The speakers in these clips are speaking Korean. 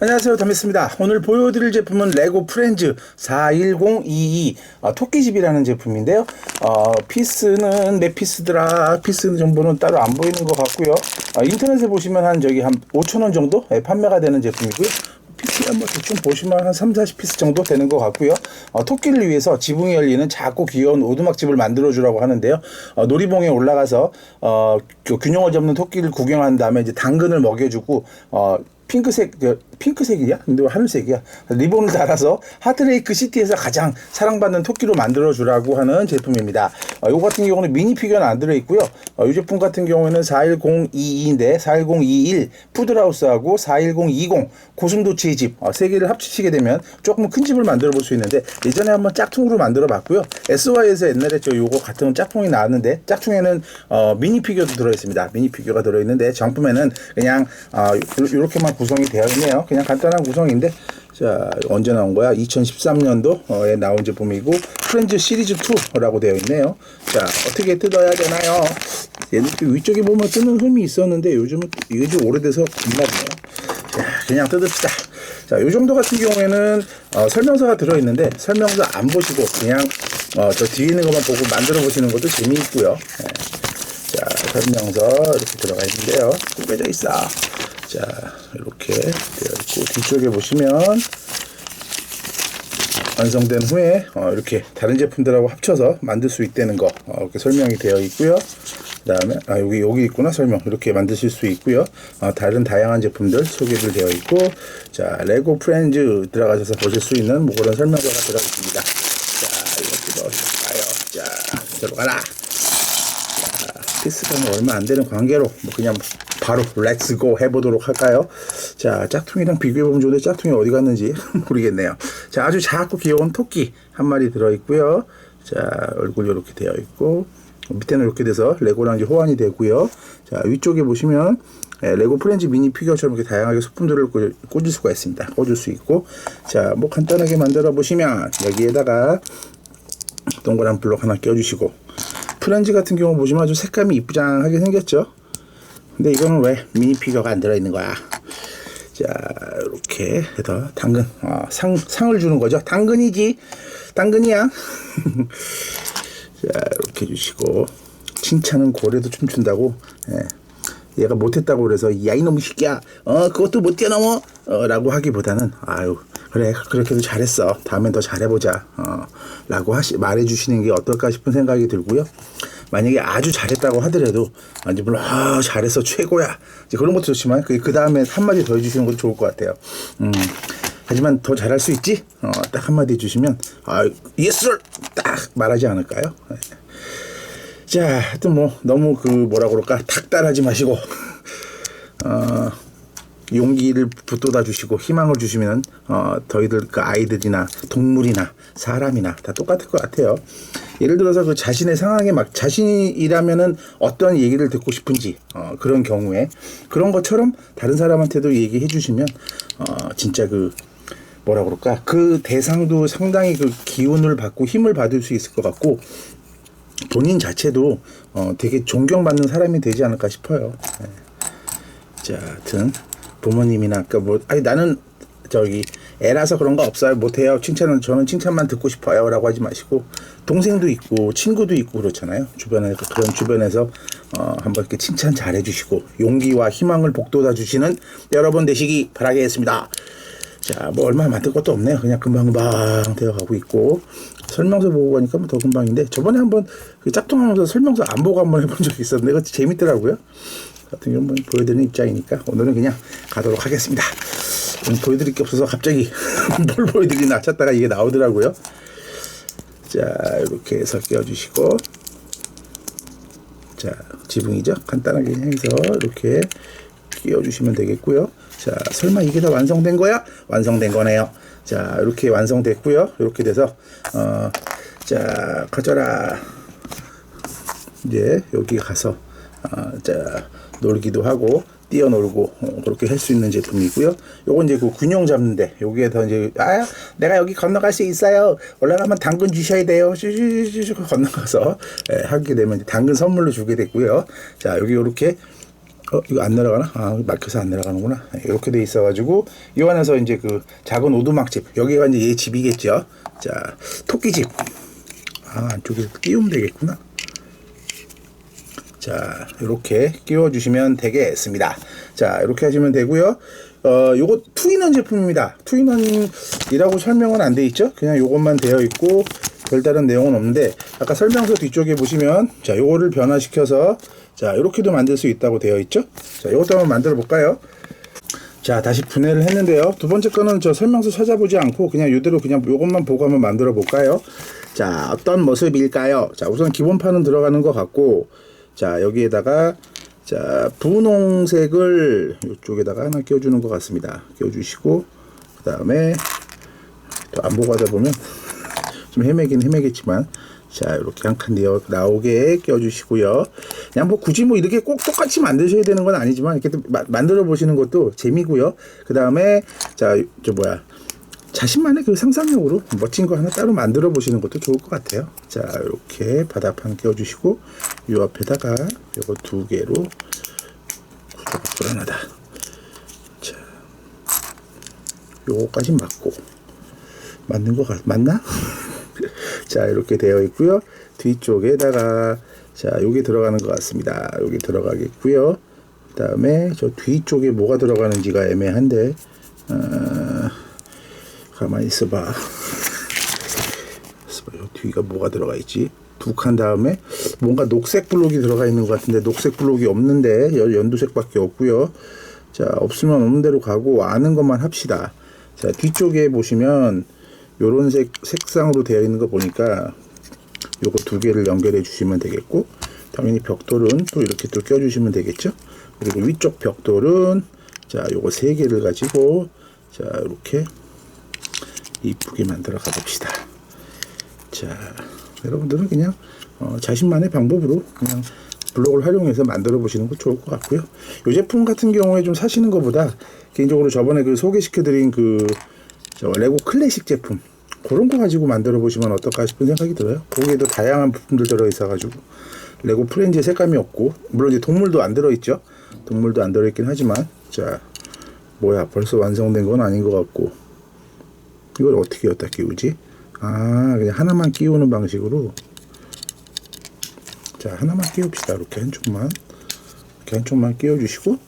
안녕하세요. 담했습니다. 오늘 보여드릴 제품은 레고 프렌즈 41022 어, 토끼집이라는 제품인데요. 어, 피스는 몇 피스더라 피스 정보는 따로 안 보이는 것 같고요. 어, 인터넷에 보시면 한 저기 한 5천원 정도? 예, 판매가 되는 제품이고요. 피스 한번 대충 보시면 한 3, 40피스 정도 되는 것 같고요. 어, 토끼를 위해서 지붕이 열리는 작고 귀여운 오두막집을 만들어 주라고 하는데요. 어, 놀이봉에 올라가서 어, 그 균형을 잡는 토끼를 구경한 다음에 이제 당근을 먹여주고 어, 핑크색 그, 핑크색이야? 근데 왜 하늘색이야? 리본을 달아서 하트레이크 시티에서 가장 사랑받는 토끼로 만들어 주라고 하는 제품입니다. 어, 요 같은 경우는 미니 피규어는 안 들어 있고요. 어, 이 제품 같은 경우에는 41022인데 41021 푸드라우스하고 41020 고슴도치의 집 어, 세 개를 합치시게 되면 조금 큰 집을 만들어 볼 수 있는데 예전에 한번 짝퉁으로 만들어 봤고요. SY에서 옛날에 저 요거 같은 짝퉁이 나왔는데 짝퉁에는 어, 미니 피규어도 들어 있습니다. 미니 피규어가 들어 있는데 정품에는 그냥 어, 요렇게만 구성이 되어 있네요. 그냥 간단한 구성인데 자 언제 나온 거야? 2013년도에 나온 제품이고 프렌즈 시리즈 2라고 되어 있네요. 자 어떻게 뜯어야 되나요? 얘는 또 위쪽에 보면 뜯는 흠이 있었는데 요즘은 이게 좀 오래돼서 겁나네요. 자 그냥 뜯읍시다. 자, 요 정도 같은 경우에는 어, 설명서가 들어있는데 설명서 안 보시고 그냥 어, 저 뒤에 있는 것만 보고 만들어 보시는 것도 재미있고요. 네. 자, 설명서 이렇게 들어가 있는데요. 꾸며져 있어. 자, 이렇게 되어 있고 뒤쪽에 보시면 완성된 후에 어, 이렇게 다른 제품들하고 합쳐서 만들 수 있다는 거 어, 이렇게 설명이 되어 있고요. 그다음에 아 여기 여기 있구나 설명 이렇게 만드실 수 있고요. 어, 다른 다양한 제품들 소개를 되어 있고 자 레고 프렌즈 들어가셔서 보실 수 있는 뭐 그런 설명서가 들어 있습니다. 자 이렇게 넣으실까요? 자 들어가라. 뭐 얼마 안 되는 관계로 뭐 그냥 바로 렛츠고 해보도록 할까요? 자, 짝퉁이랑 비교해보면 좋은데 짝퉁이 어디 갔는지 모르겠네요. 자, 아주 작고 귀여운 토끼 한 마리 들어있고요. 자, 얼굴 이렇게 되어 있고 밑에는 이렇게 돼서 레고랑 호환이 되고요. 자, 위쪽에 보시면 예, 레고 프렌즈 미니 피규어처럼 이렇게 다양하게 소품들을 꽂- 꽂을 수가 있습니다. 꽂을 수 있고 자, 뭐 간단하게 만들어 보시면 여기에다가 동그란 블록 하나 껴주시고 프렌즈 같은 경우 보시면 아주 색감이 이쁘장하게 생겼죠. 근데 이거는 왜 미니 피규어가 안 들어있는 거야? 자, 이렇게 해서 당근, 어, 상, 상을 주는 거죠. 당근이지. 당근이야. 자, 이렇게 해주시고. 칭찬은 고래도 춤춘다고. 예. 얘가 못했다고 그래서 야 이놈의 새끼야 어 그것도 못 뛰어넘어 어, 라고 하기보다는 아유 그래 그렇게도 잘했어. 다음엔 더 잘해보자. 어, 라고 하시 말해주시는 게 어떨까 싶은 생각이 들고요. 만약에 아주 잘했다고 하더라도 아니 물론 아 잘했어 최고야. 이제 그런 것도 좋지만 그, 그 다음에 한마디 더 해주시는 것도 좋을 것 같아요. 음 하지만 더 잘할 수 있지? 어, 딱 한마디 해주시면 아 예스 딱 말하지 않을까요? 네. 자, 하여튼 뭐 너무 그 뭐라 그럴까? 탁달하지 마시고 어, 용기를 붙돋아 주시고 희망을 주시면 어, 저희들 그 아이들이나 동물이나 사람이나 다 똑같을 것 같아요. 예를 들어서 그 자신의 상황에 막 자신이라면은 어떤 얘기를 듣고 싶은지 어, 그런 경우에 그런 것처럼 다른 사람한테도 얘기해 주시면 어, 진짜 그 뭐라 그럴까 그 대상도 상당히 그 기운을 받고 힘을 받을 수 있을 것 같고 본인 자체도 어, 되게 존경받는 사람이 되지 않을까 싶어요. 네. 자, 하여튼 부모님이나 아까 뭐 아니 나는 저기 애라서 그런 거 없어요. 못해요. 칭찬은 저는 칭찬만 듣고 싶어요라고 하지 마시고 동생도 있고 친구도 있고 그렇잖아요. 주변에 그런 주변에서 어, 한번 이렇게 칭찬 잘 해 주시고 용기와 희망을 복돋아 주시는 여러분 되시기 바라겠습니다. 자, 뭐 얼마 만들 것도 없네요. 그냥 금방금방 되어가고 있고 설명서 보고 가니까 뭐더 금방인데 저번에 한번 그 짝퉁하면서 설명서 안 보고 한번 해본 적이 있었는데 그거 재밌더라고요. 같은 경우 는 보여드리는 입장이니까 오늘은 그냥 가도록 하겠습니다. 오늘 보여드릴 게 없어서 갑자기 뭘 보여드리나 찾다가 이게 나오더라고요. 자, 이렇게 해서 끼워주시고 자, 지붕이죠. 간단하게 해서 이렇게 끼워주시면 되겠고요. 자, 설마 이게 다 완성된 거야? 완성된 거네요. 자, 이렇게 완성됐고요. 이렇게 돼서 어, 자, 가져라. 이제 여기 가서 어, 자, 놀기도 하고 뛰어놀고 어, 그렇게 할 수 있는 제품이고요. 요건 이제 그 균형 잡는데 여기에서 이제 아 내가 여기 건너갈 수 있어요. 올라가면 당근 주셔야 돼요. 슈슈슈슈 건너가서 예, 하게 되면 당근 선물로 주게 됐고요. 자 여기 이렇게 어 이거 안 내려가나? 아 막혀서 안 내려가는구나. 이렇게 돼 있어가지고 이 안에서 이제 그 작은 오두막집 여기가 이제 얘 집이겠죠. 자 토끼집. 아 안쪽에 끼우면 되겠구나. 자 이렇게 끼워주시면 되겠습니다. 자 이렇게 하시면 되고요. 어 요거 투인원 제품입니다. 투인원이라고 설명은 안 돼 있죠? 그냥 요것만 되어 있고 별다른 내용은 없는데 아까 설명서 뒤쪽에 보시면 자 요거를 변화시켜서 자 이렇게도 만들 수 있다고 되어 있죠? 자 요것도 한번 만들어 볼까요? 자 다시 분해를 했는데요 두 번째 거는 저 설명서 찾아보지 않고 그냥 이대로 그냥 요것만 보고 한번 만들어 볼까요 자 어떤 모습일까요 자 우선 기본판은 들어가는 것 같고 자 여기에다가 자 분홍색을 이쪽에다가 하나 끼워주는 것 같습니다 끼워주시고 그 다음에 또 안 보고 하다 보면 좀 헤매긴 헤매겠지만 자 이렇게 한 칸 나오게 껴주시고요. 그냥 뭐 굳이 뭐 이렇게 꼭 똑같이 만드셔야 되는 건 아니지만 이렇게 만들어 보시는 것도 재미고요. 그 다음에 자 저 뭐야 자신만의 그 상상력으로 멋진 거 하나 따로 만들어 보시는 것도 좋을 것 같아요. 자 이렇게 바닥판 껴주시고 이 앞에다가 이거 두 개로 구조가 불안하다. 자 요거까지 맞고 맞는 거 같, 맞나? 자, 이렇게 되어 있고요. 뒤쪽에다가 자, 여기 들어가는 것 같습니다. 여기 들어가겠고요. 그다음에 저 뒤쪽에 뭐가 들어가는지가 애매한데 어, 가만히 있어봐. 있어봐. 요 뒤가 뭐가 들어가 있지? 두칸 다음에 뭔가 녹색 블록이 들어가 있는 것 같은데 녹색 블록이 없는데 연- 연두색밖에 없고요. 자 없으면 없는 대로 가고 아는 것만 합시다. 자 뒤쪽에 보시면 요런 색 색상으로 되어 있는 거 보니까 요거 두 개를 연결해 주시면 되겠고 당연히 벽돌은 또 이렇게 또 껴주시면 되겠죠. 그리고 위쪽 벽돌은 자 요거 세 개를 가지고 자 이렇게 이쁘게 만들어 가봅시다. 자, 여러분들은 그냥 어, 자신만의 방법으로 그냥 블록을 활용해서 만들어 보시는 거 좋을 것 같고요. 이 제품 같은 경우에 좀 사시는 것보다 개인적으로 저번에 그 소개시켜드린 그저 레고 클래식 제품 그런 거 가지고 만들어 보시면 어떨까 싶은 생각이 들어요. 거기에도 다양한 부품들 들어 있어가지고 레고 프렌즈의 색감이 없고 물론 이제 동물도 안 들어 있죠. 동물도 안 들어 있긴 하지만 자 뭐야 벌써 완성된 건 아닌 것 같고 이걸 어떻게 여기다 끼우지? 아, 그냥 하나만 끼우는 방식으로. 자, 하나만 끼웁시다. 이렇게 한쪽만. 이렇게 한쪽만 끼워주시고,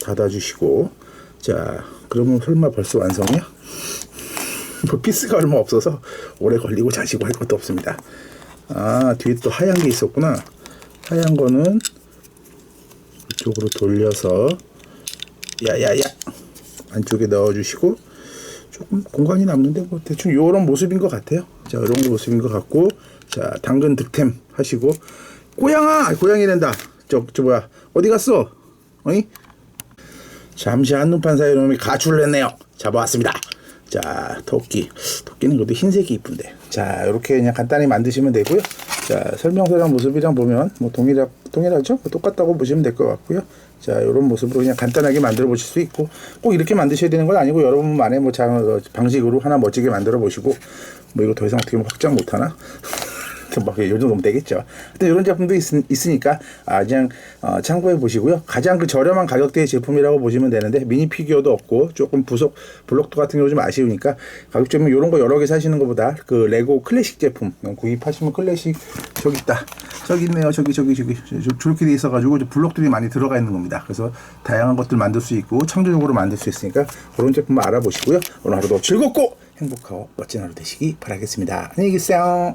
닫아주시고. 자, 그러면 설마 벌써 완성이야? 뭐 피스가 얼마 없어서 오래 걸리고 자시고 할 것도 없습니다. 아, 뒤에 또 하얀 게 있었구나. 하얀 거는 이쪽으로 돌려서, 야야야! 안쪽에 넣어주시고, 조금 공간이 남는데 뭐 대충 요런 모습인 것 같아요. 자, 이런 모습인 것 같고, 자, 당근 득템 하시고, 고양아, 고양이 된다. 저, 저 뭐야, 어디 갔어? 어이? 잠시 한눈판 사이에 놈이 가출을 했네요. 잡아왔습니다. 자, 토끼. 토끼는 그래도 흰색이 이쁜데. 자, 이렇게 그냥 간단히 만드시면 되고요. 자, 설명서랑 모습이랑 보면 뭐 동일하, 동일하죠? 뭐 똑같다고 보시면 될 것 같고요. 자, 이런 모습으로 그냥 간단하게 만들어 보실 수 있고, 꼭 이렇게 만드셔야 되는 건 아니고, 여러분만의 뭐 장, 어, 방식으로 하나 멋지게 만들어 보시고, 뭐 이거 더 이상 어떻게 보면 확장 못 하나? 막 요즘 너무 되겠죠. 하여튼 이런 제품도 있, 있으니까 아, 그냥 어, 참고해 보시고요. 가장 그 저렴한 가격대의 제품이라고 보시면 되는데 미니 피규어도 없고 조금 부속 블록도 같은 경우 좀 아쉬우니까 가격점은 이런 거 여러 개 사시는 것보다 그 레고 클래식 제품 구입하시면 클래식 저기 있다. 저기 있네요. 저기 저기 저기 저- 저렇게 돼 있어가지고 블록들이 많이 들어가 있는 겁니다. 그래서 다양한 것들 만들 수 있고 창조적으로 만들 수 있으니까 그런 제품 알아보시고요. 오늘 하루도 즐겁고 행복하고 멋진 하루 되시기 바라겠습니다. 안녕히 계세요.